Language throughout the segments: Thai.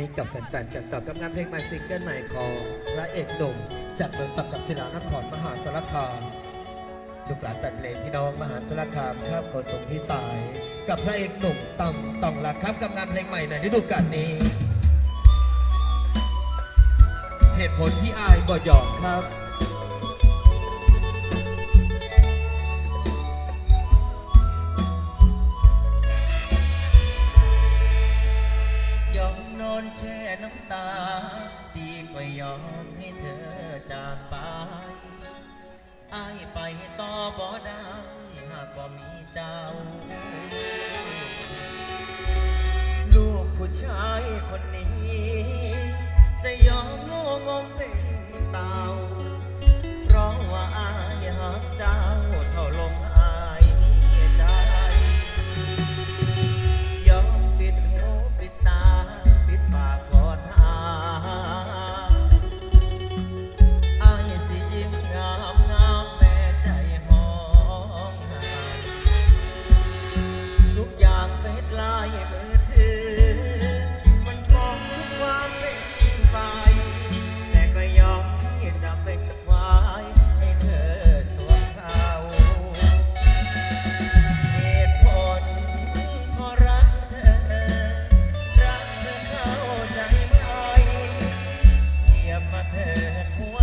ให้กับแฟนๆกันต่อกับงานเพลงใหม่ซิงเกิลใหม่ของพระเอกหนุ่มจากเมืองตักกศิลานครมหาสารคามลูกหลานแต่เพลงพี่น้องมหาสารคามครับโกสมพิสาย กับพระเอกหนุ่มต่องต่องลักครับกับงานเพลงใหม่ในฤดูกาลนี้ เหตุผลที่อายบ่ยอมครับ แช่น้ำตาดีกว่ายอมให้เธอจากไปอายไปต่อบ่ได้หากบ่มีเจ้า ลูกผู้ชายคนนี้ จะยอมโง่งมเป็นเต่าเพราะว่าอายหักเจ้า ยียบมาเถิดหัว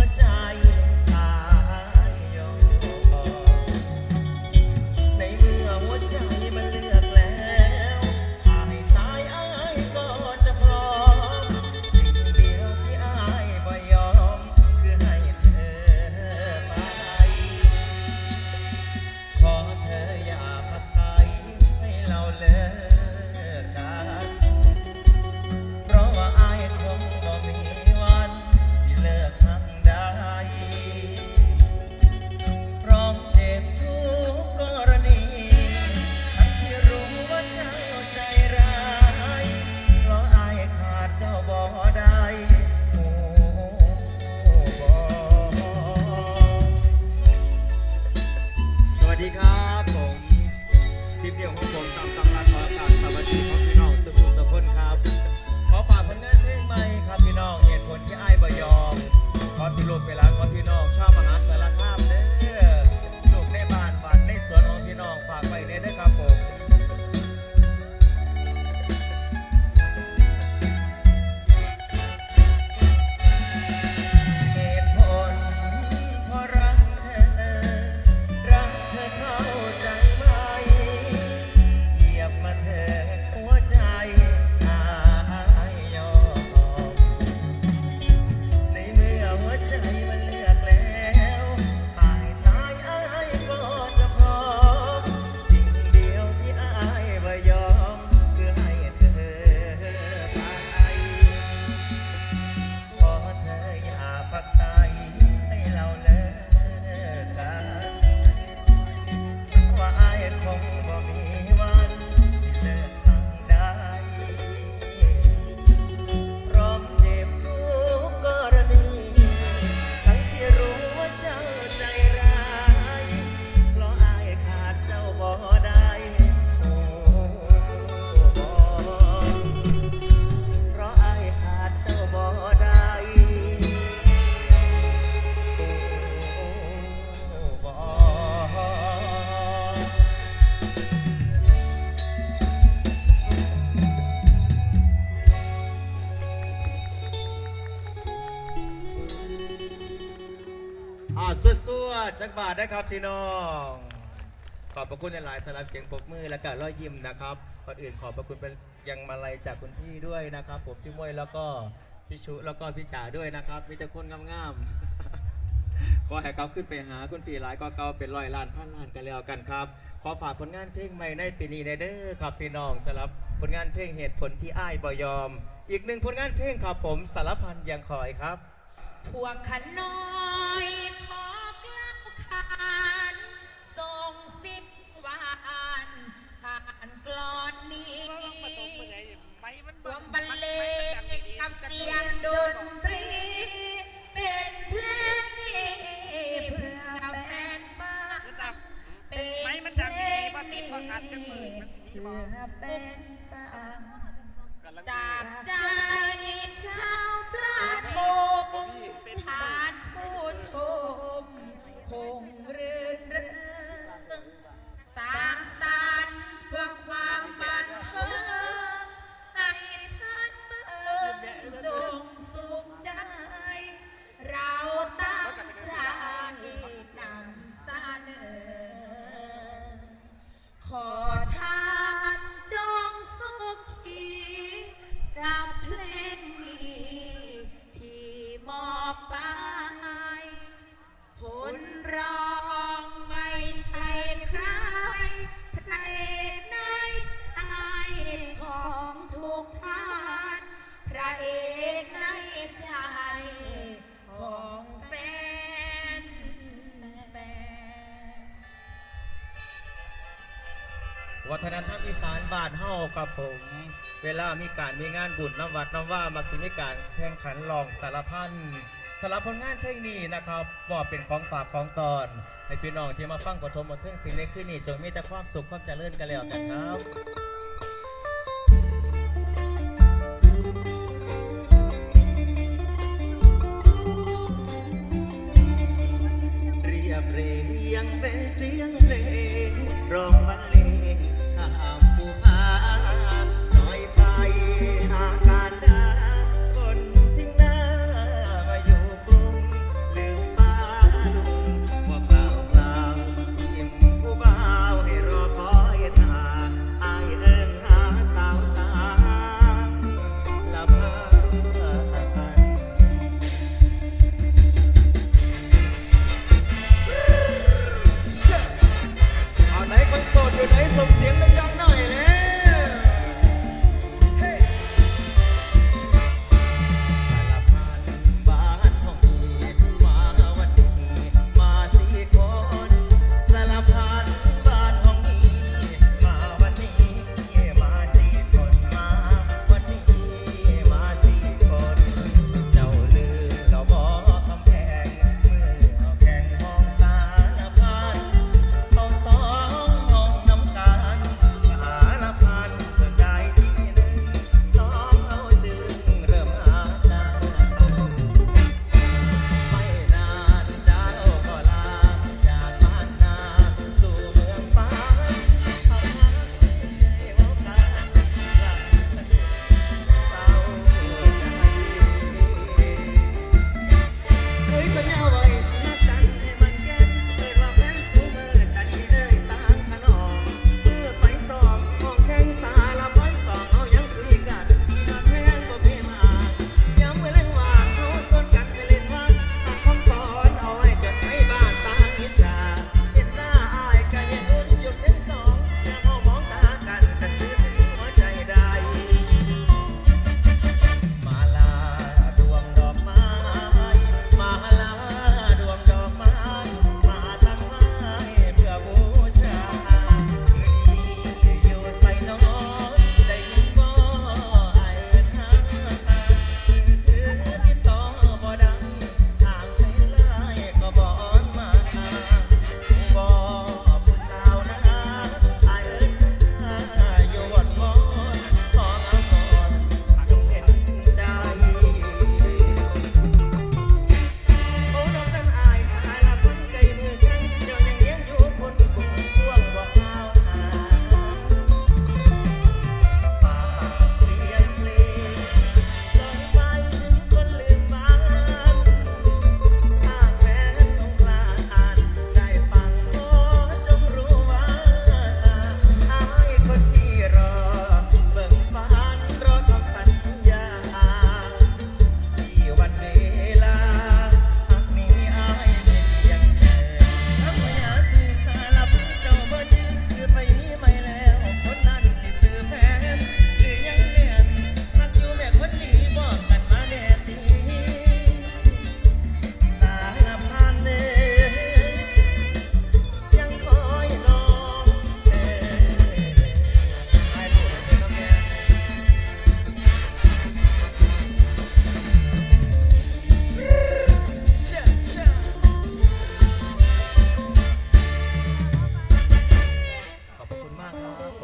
อ่าซั่วๆจักบาทนะครับพี่น้อง ขอบพระคุณหลายๆสำหรับเสียงปรบมือและการรอยยิ้มนะครับก่อนอื่นขอบพระคุณเป็นยังมาลัยจากคุณพี่ด้วยนะครับ ผมพี่มวยแล้วก็พี่ชุแล้วก็พี่จ๋าด้วยนะครับ มีแต่คนงามๆขอให้เขาขึ้นไปหาคุณพี่หลายก็เก่าเป็นร้อยล้านพันล้านกันแล้วกันครับ ขอฝากผลงานเพลงใหม่ในปีนี้ในเด้อครับพี่น้องสำหรับผลงานเพลงเหตุผลที่อ้ายบ่ยอม อีกหนึ่งผลงานเพลงครับผมสารพันยังคอยครับ พวกขน้อย นร้องไม่ใช่ใครพระเอกในใจของทุกท่านพระเอกในใจของแฟนแฟนวัฒนธรรมอีสานบ้านเฮากับผม เวลามีการมีงานบุญน้ำวัดน้ำว่ามาสิมีการแข่งขันลองสารพัน สำหรับผลงานเพลงนี้นะครับบอกเป็นของฝากของตอน ให้พี่น้องที่มาฟังกฐมบทเทิงสิ่งในคืนนี้จงมีแต่ความสุขความเจริญกันแล้วกันครับ